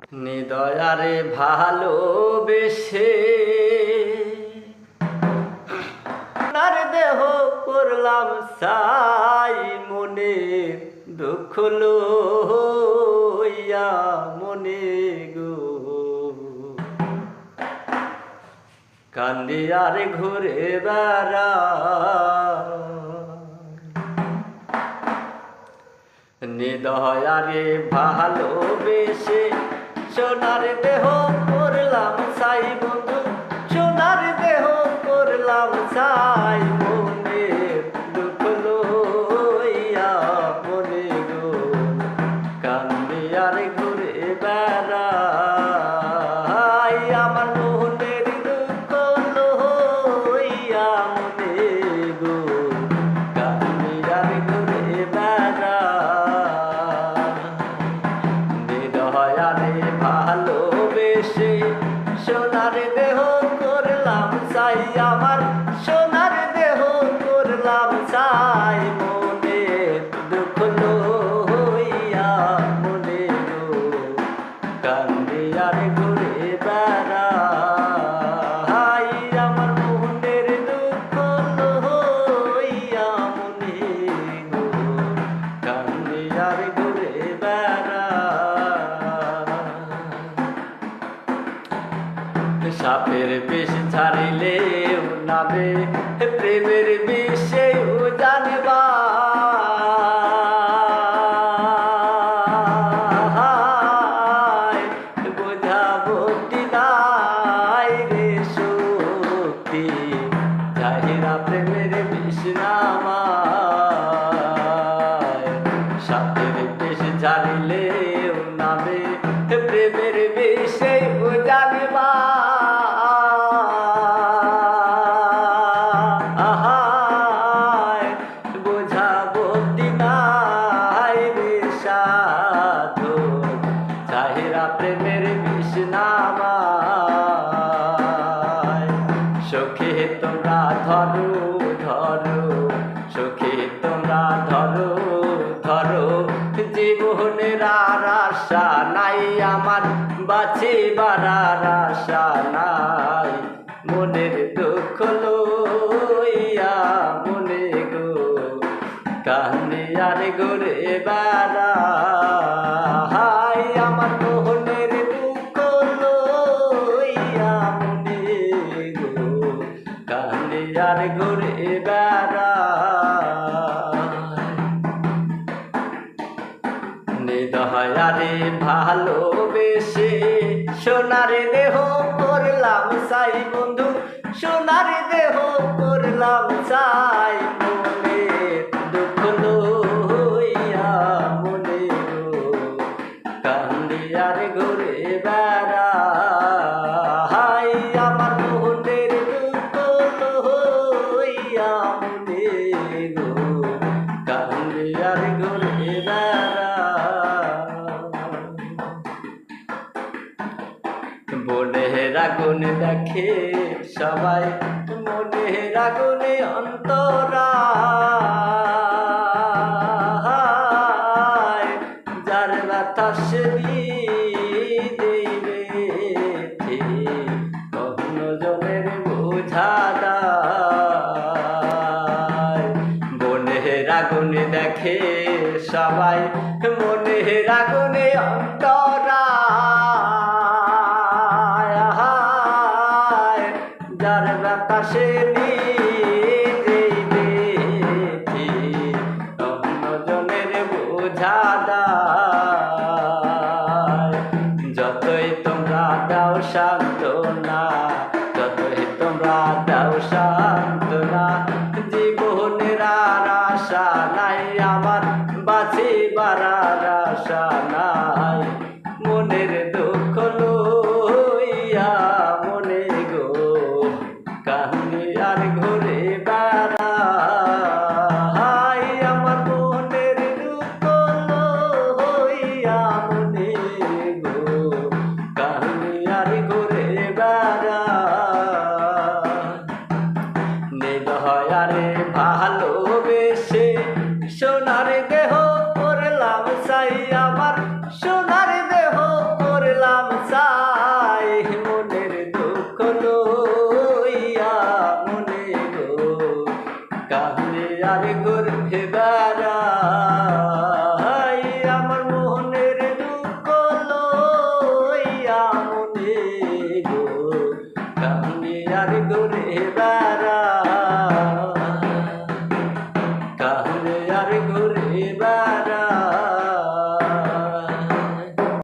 নিদয়ারে ভালোবেসে আপনার দেহ করলাম সাই মনে দুঃখ লইয়া মনে গো। কান্দি আর ঘুরে বেড়া নিদয়ারে ভালোবেসে সোনার দেহ ভালোবেসে সাপের বেশ ছাড়িলেও নাবে প্রেমের বিষেও জানবা। তোমরা ধরো ধরো। জীবনের আর আশা নাই, আমার বাঁচিবার আর আশা নাই। মনের দুঃখ লইয়া মনে গো কান্দি আর গোরে বেড়াই নিদয়ারে ভালোবেসে সোনার দেহ করলাম সাই বন্ধু, সোনার দেহ করলাম সাই মনে দুঃখ লইয়া মনে কান্দিয়ার ঘুরে বেড়াই আগুন দেখে সবাই মনের আগুনে অন্তরা। যার বাতাস দেবে কখনো জনের বোঝা মনের আগুনে দেখে সবাই মনের আগুনে অন্তরা। সান্ত্বনা যতই তোমরা দাও সান্ত্বনা জীবনের আর আশা নাই আমার বাঁচিবার আর আশা নাই। গর্ভে বেড়াই আমার মোহনের দুঃখ লইয়া মনে গো। কামনে আর গরে বেড়া